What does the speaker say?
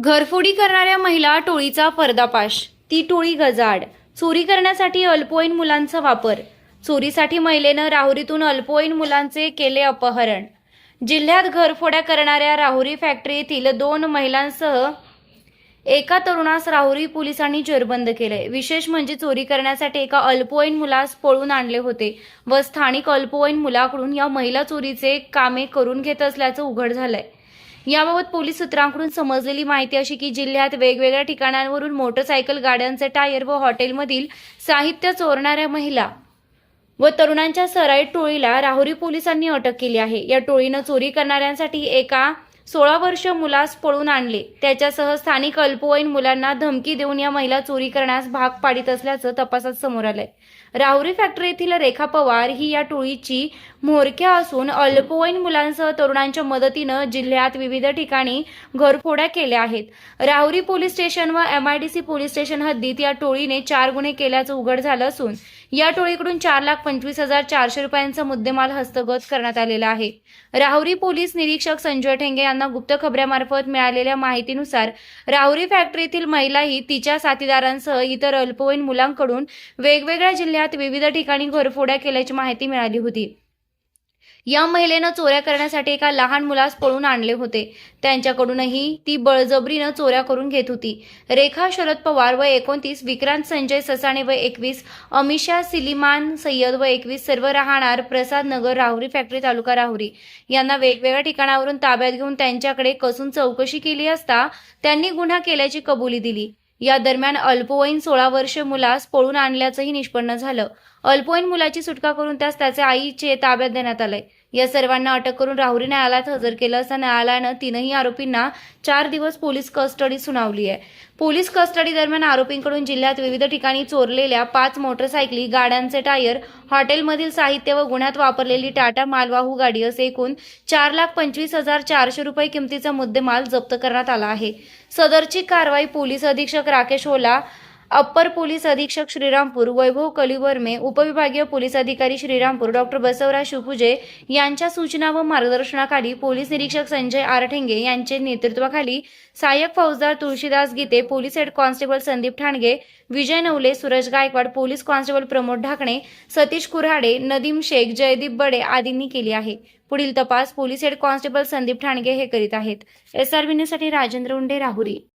घरफोडी करणाऱ्या महिला टोळीचा पर्दापाश ती टोळी गजाड चोरी करण्यासाठी अल्पवयीन मुलांचा वापर. चोरीसाठी महिलेनं राहुरीतून अल्पवयीन मुलांचे केले अपहरण. जिल्ह्यात घरफोड्या करणाऱ्या राहुरी फॅक्टरीतील दोन महिलांसह एका तरुणास राहुरी पोलिसांनी जेरबंद केले. विशेष म्हणजे चोरी करण्यासाठी एका अल्पवयीन मुलास पळून आणले होते व स्थानिक अल्पवयीन मुलाकडून या महिला चोरीचे कामे करून घेत असल्याचं उघड झालंय. याबाबत पोलीस सूत्रांकडून समजलेली माहिती अशी की जिल्ह्यात वेगवेगळ्या ठिकाणांवरून मोटरसायकल गाड्यांचे टायर व हॉटेलमधील साहित्य चोरणाऱ्या महिला व तरुणांच्या सराईत टोळीला राहुरी पोलिसांनी अटक केली आहे. या टोळीनं चोरी करणाऱ्यांसाठी एका सोळा वर्ष मुलास पळून आणले. त्याच्यासह स्थानिक अल्पवयीन मुलांना धमकी देऊन या महिला चोरी करण्यास भाग पाडित असल्याचं तपासात समोर आलंय. राहुरी फॅक्टरी येथील रेखा पवार ही या टोळीची म्होरक्या असून अल्पवयीन मुलांसह तरुणांच्या मदतीनं जिल्ह्यात विविध ठिकाणी घरफोड्या केल्या आहेत. राहुरी पोलीस स्टेशन व एमआयडीसी पोलीस स्टेशन हद्दीत या टोळीने चार गुन्हे केल्याचं उघड झालं असून या टोळीकडून चार लाख पंचवीस हजार चारशे रुपयांचा मुद्देमाल हस्तगत करण्यात आलेला आहे. राहुरी पोलीस निरीक्षक संजय ठेंगे यांना गुप्त खबऱ्यामार्फत मिळालेल्या माहितीनुसार राहुरी फॅक्टरीतील महिलाही तिच्या साथीदारांसह इतर अल्पवयीन मुलांकडून वेगवेगळ्या जिल्ह्यात विविध ठिकाणी घरफोड्या केल्याची माहिती मिळाली होती. या महिलेनं चोऱ्या करण्यासाठी एका लहान मुलास पळून आणले होते. त्यांच्याकडूनही ती बळजबरीनं चोऱ्या करून घेत होती. रेखा शरद पवार व एकोणतीस विक्रांत संजय ससाणे व एकवीस अमिषा सिलिमान सय्यद व एकवीस सर्व राहणार प्रसाद नगर राहुरी फॅक्टरी तालुका राहुरी. यांना वेगवेगळ्या ठिकाणावरून ताब्यात घेऊन त्यांच्याकडे कसून चौकशी केली असता त्यांनी गुन्हा केल्याची कबुली दिली. या दरम्यान अल्पवयीन सोळा वर्ष मुलास पळून आणल्याचंही निष्पन्न झालं. अल्पवयीन मुलाची सुटका करून त्यास त्याच्या आईचे ताब्यात देण्यात आलंय. या सर्वांना अटक करून राहुरी न्यायालयात हजर केलं असता न्यायालयानं तीनही आरोपींना चार दिवस पोलीस कस्टडी सुनावली आहे. पोलीस कस्टडी दरम्यान आरोपींकडून जिल्ह्यात विविध ठिकाणी चोरलेल्या पाच मोटरसायकली गाड्यांचे टायर हॉटेलमधील साहित्य व गुन्ह्यात वापरलेली टाटा मालवाहू गाडी असे एकूण चार लाख पंचवीस हजार चारशे रुपये किमतीचा मुद्देमाल जप्त करण्यात आला आहे. सदरची कारवाई पोलीस अधीक्षक राकेश ओला अप्पर पोलीस अधीक्षक श्रीरामपूर वैभव कलिवर्मे उपविभागीय पोलीस अधिकारी श्रीरामपूर डॉक्टर बसवराज शिवपुजे यांच्या सूचना व मार्गदर्शनाखाली पोलीस निरीक्षक संजय आरठेंगे यांचे नेतृत्वाखाली सहाय्यक फौजदार Tulshidas Gite police head constable Sandeep Thange Vijay Navale Suraj Gaikwad police constable Pramod Dhakane Satish Kurhade Nadeem Shaikh Jaydeep Bade आदींनी केली आहे. पुढील तपास police head constable Sandeep Thange हे करीत आहेत. एसआरबी न्यूजसाठी राजेंद्र उंडे राहुरी.